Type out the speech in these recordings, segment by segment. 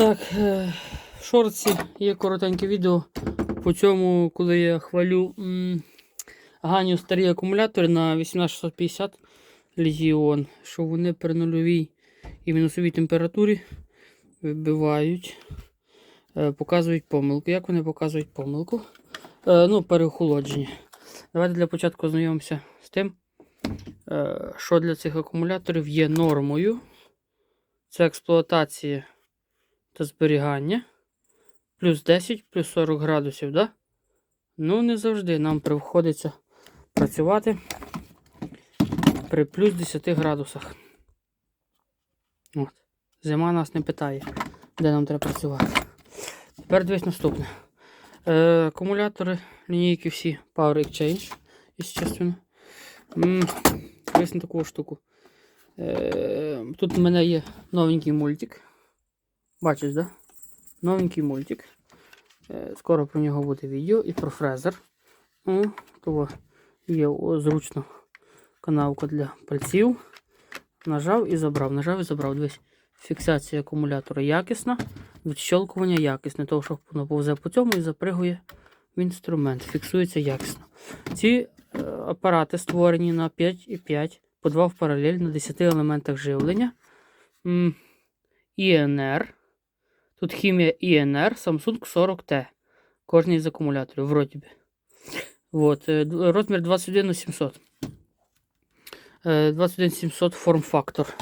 Так, е, в шорці є коротеньке відео по цьому, коли я хвалю м, Ганю старі акумулятори на 18650 Лізіон, що вони при нульовій і мінусовій температурі вибивають, е, показують помилку. Як вони показують помилку? Е, ну, переохолодження. Давайте для початку ознайомимося з тим, що для цих акумуляторів є нормою. Це експлуатація та зберігання. Плюс 10, плюс 40 градусів, да? Ну, не завжди нам приходиться працювати при плюс 10 градусах. От. Зима нас не питає, де нам треба працювати. Тепер дивись наступне. Е, акумулятори, лінійки всі Power Exchange, естественно. Дивись на таку штуку. Е, тут в мене є новенький мультик. Бачиш, да? Новенький мультик. Е, Скоро про нього буде відео і про фрезер. Того є о, зручно канавка для пальців. Нажав і забрав. Нажав і забрав. Дивись, фіксація акумулятора якісна, відщолкування якісне, того, що воно повзе по цьому і запригує в інструмент. Фіксується якісно. Ці е, апарати створені на 5,5 по 2 в паралель на 10 елементах живлення. ІНР. Тут хімія ІНР Samsung 40T. Кожний із акумуляторів, вроді би. Вот, е, розмір 21700. Е, 21700 форм-фактор.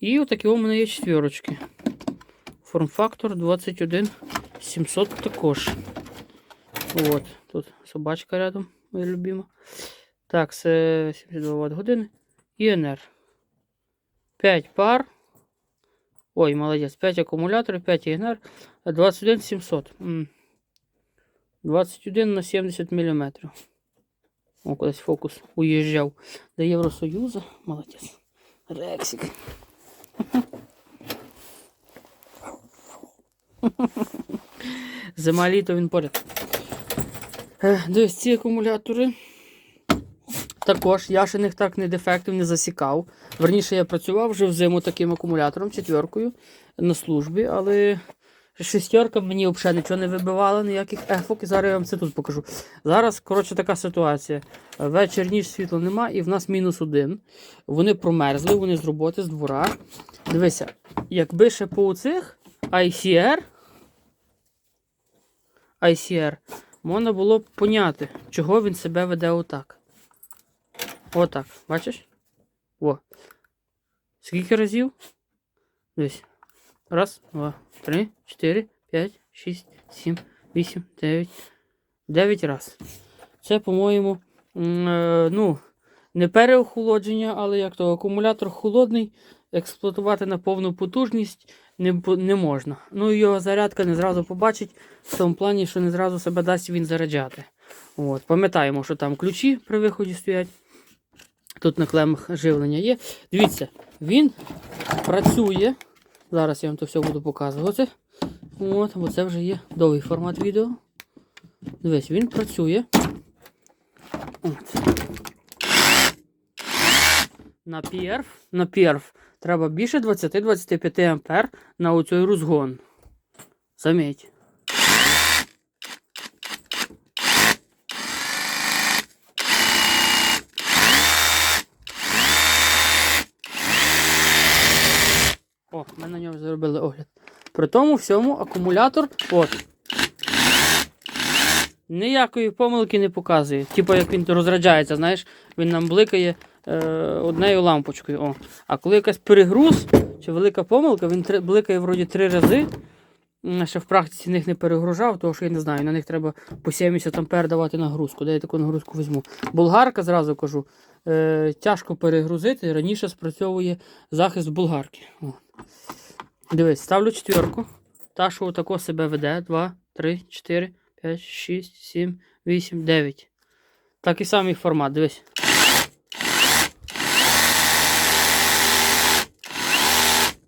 І отакі у мене є четверочки. Форм-фактор 21700 також. От, тут собачка рядом, моя любима. Так, це 72 Вт години. ІНР. 5 пар. Ой, молодець. 5 акумуляторів, 5 ІНР. 21700. М. 21 на 70 мм. О, кудись фокус уїжджав до Євросоюзу. Молодець. Рексик. Зима літо він поряд. Е, Дивись, ці акумулятори. Також я ще них так не дефектив, не засікав. Верніше, я працював вже взиму таким акумулятором, четверкою на службі, але шестерка мені взагалі нічого не вибивала, ніяких ефок. І зараз я вам це тут покажу. Зараз, коротше, така ситуація. Вечір ніч світла нема, і в нас мінус один. Вони промерзли, вони з роботи, з двора. Дивися, якби ще по цих ICR, ICR, можна було б поняти, чого він себе веде отак. Отак, бачиш? О. Скільки разів? Дивись. Раз, два, три, чотири, п'ять, шість, сім, вісім, дев'ять. Дев'ять раз. Це, по-моєму, е, ну, не переохолодження, але як то акумулятор холодний, експлуатувати на повну потужність не, не можна. Ну, його зарядка не зразу побачить, в тому плані, що не зразу себе дасть він заряджати. От. Пам'ятаємо, що там ключі при виході стоять. Тут на клемах живлення є. Дивіться, він працює. Зараз я вам то все буду показувати. От, бо це вже є довгий формат відео. Дивись, він працює. От. На перв, на перв треба більше 20-25 ампер на оцей розгон. Заміть. Ми на нього зробили огляд. При тому всьому акумулятор, от. Ніякої помилки не показує. Типу, як він розряджається, знаєш, він нам бликає е, однею лампочкою. О. А коли якась перегруз чи велика помилка, він три, бликає вроді три рази. Ще в практиці них не перегружав, тому що я не знаю, на них треба по 70 ампер давати нагрузку. Де я таку нагрузку візьму? Болгарка, зразу кажу, е, тяжко перегрузити. Раніше спрацьовує захист болгарки. О. Дивись, ставлю четверку. Та, що отако себе веде. 2, 3, 4, 5, 6, 7, 8, 9. Такий самий формат, дивись.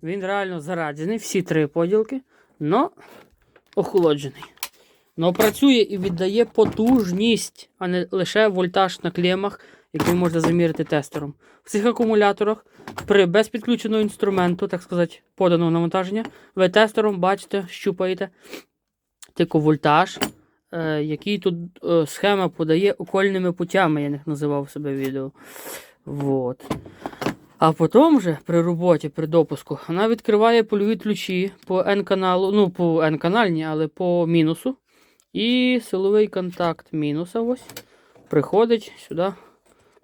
Він реально зараджений, всі три поділки, но охолоджений. Но працює і віддає потужність, а не лише вольтаж на клемах який можна заміряти тестером. В цих акумуляторах при без підключеного інструменту, так сказати, поданого навантаження, ви тестером бачите, щупаєте тільки вольтаж, е, який тут е, схема подає окольними путями, я не називав себе відео. Вот. А потім вже при роботі, при допуску, вона відкриває польові ключі по N-каналу, ну, по N-канальні, але по мінусу. І силовий контакт мінуса ось приходить сюди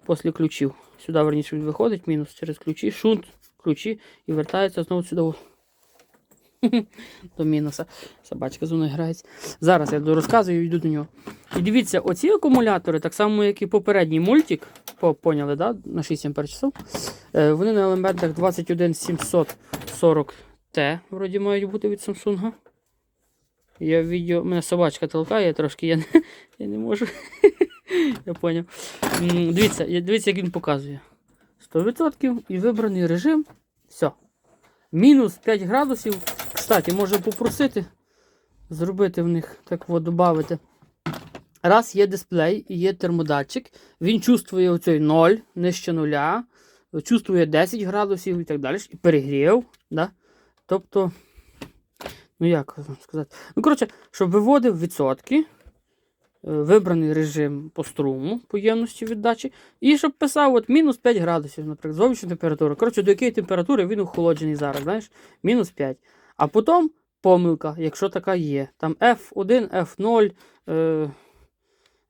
після ключів. Сюди, верніше, виходить, мінус через ключі, шунт, ключі і вертається знову сюди. До мінуса. Собачка мною грається. Зараз я розказую і йду до нього. І дивіться, оці акумулятори, так само, як і попередній мультик, поняли, да? на 6 ампер часов, е, вони на елементах 21740T, вроді мають бути від Samsung. Я відео, мене собачка толкає трошки, я не, я не можу. я поняв. Дивіться, дивіться, як він показує. 100% і вибраний режим. Все. Мінус 5 градусів. Кстати, можу попросити зробити в них так от, додати. Раз є дисплей і є термодатчик, він чувствує оцей 0, нижче нуля, чувствує 10 градусів і так далі, і перегрів. Да? Тобто, ну як вам сказати? Ну, коротше, щоб виводив відсотки, е, вибраний режим по струму, по ємності віддачі, і щоб писав от мінус 5 градусів, наприклад, зовнішня температура. Коротше, до якої температури він охолоджений зараз, знаєш, мінус 5. А потім помилка, якщо така є. Там F1, F0. Е,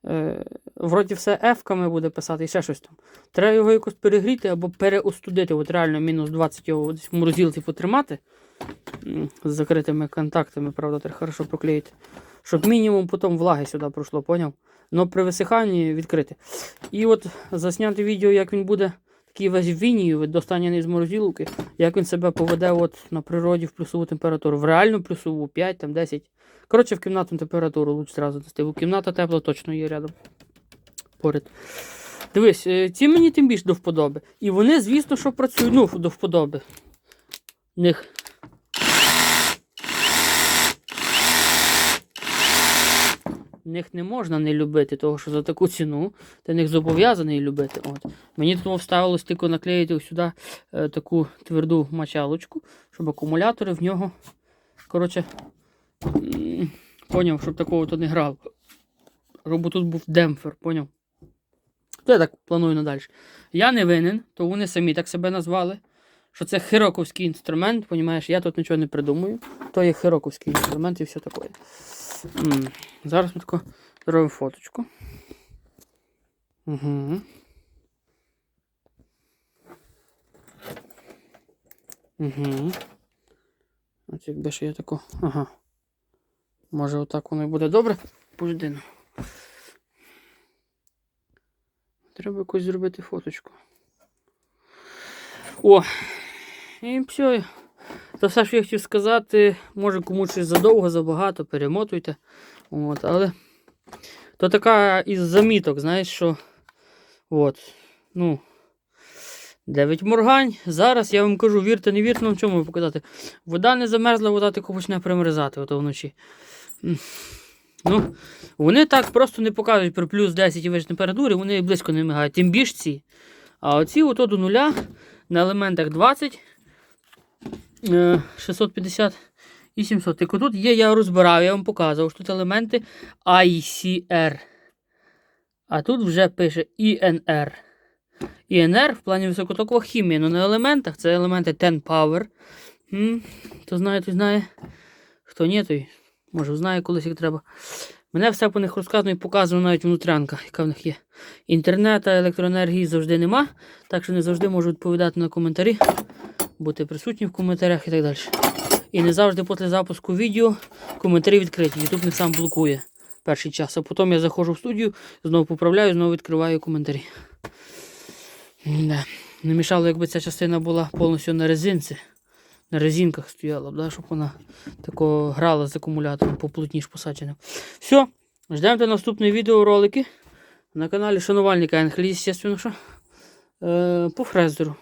е, вроді все F-ками буде писати і ще щось там. Треба його якось перегріти або переостудити. От реально мінус 20 його десь в морозилці потримати. З закритими контактами, правда, треба хорошо проклеїти. Щоб мінімум потім влаги сюди пройшло, поняв? Но при висиханні відкрити. І от засняти відео, як він буде такий весь в вінію, достанений з морозилки, як він себе поведе от на природі в плюсову температуру. В реальну плюсову 5, там 10. Коротше, в кімнатну температуру лучше зразу дасти, бо кімната тепла точно є рядом. Поряд. Дивись, е, ці мені тим більше до вподоби. І вони, звісно, що працюють, ну, до вподоби. Них. Них не можна не любити, тому що за таку ціну ти них зобов'язаний любити. От. Мені тому вставилось тільки наклеїти сюди е, таку тверду мочалочку, щоб акумулятори в нього. Коротше, поняв, щоб такого то не грало. Щоб тут був демпфер, поняв? То я так планую надалі. Я не винен, то вони самі так себе назвали. Що це хироковський інструмент, понімаєш, я тут нічого не придумую. То є хироковський інструмент і все таке. Зараз ми тако зробимо фоточку. Угу. Угу. От якби ще я тако. Ага. Може отак воно і буде добре? Пожди. Треба якось зробити фоточку. О! І все. Це все, що я хотів сказати. Може комусь щось задовго, забагато, перемотуйте. От, але то така із заміток, знаєш, що. От. Ну. 9 моргань. Зараз я вам кажу, вірте, не вірте, ну в чому показати. Вода не замерзла, вода тако почне примерзати ото вночі. Ну, вони так просто не показують при плюс 10 і вище температури, вони близько не мигають. Тим більш ці. А оці ото до нуля на елементах 20, е, 650 і 700. Так тут є, я розбирав, я вам показував, що тут елементи ICR. А тут вже пише INR. INR в плані високотокова хімія, але на елементах це елементи 10 Power. М, Хто знає, той знає. Хто ні, той може знає колись як треба. Мене все по них розказано і показано навіть внутрянка, яка в них є. Інтернету, електроенергії завжди нема, так що не завжди можу відповідати на коментарі, бути присутні в коментарях і так далі. І не завжди після запуску відео коментарі відкриті. Ютуб не сам блокує перший час. А потім я заходжу в студію, знову поправляю, знову відкриваю коментарі. Не мішало, якби ця частина була повністю на резинці. На резинках стояла, б, да, щоб вона тако грала з акумулятором поплотніше посадженим. Все, ждемо до наступні відеоролики на каналі Шанувальника Енхелі, звісно, що е, по фрезеру.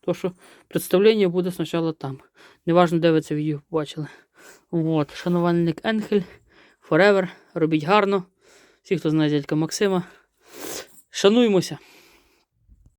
То, що представлення буде спочатку там. Неважно, де ви це відео побачили. От, шанувальник Енхель, Forever, робіть гарно. Всі, хто знає дядька Максима. Шануймося.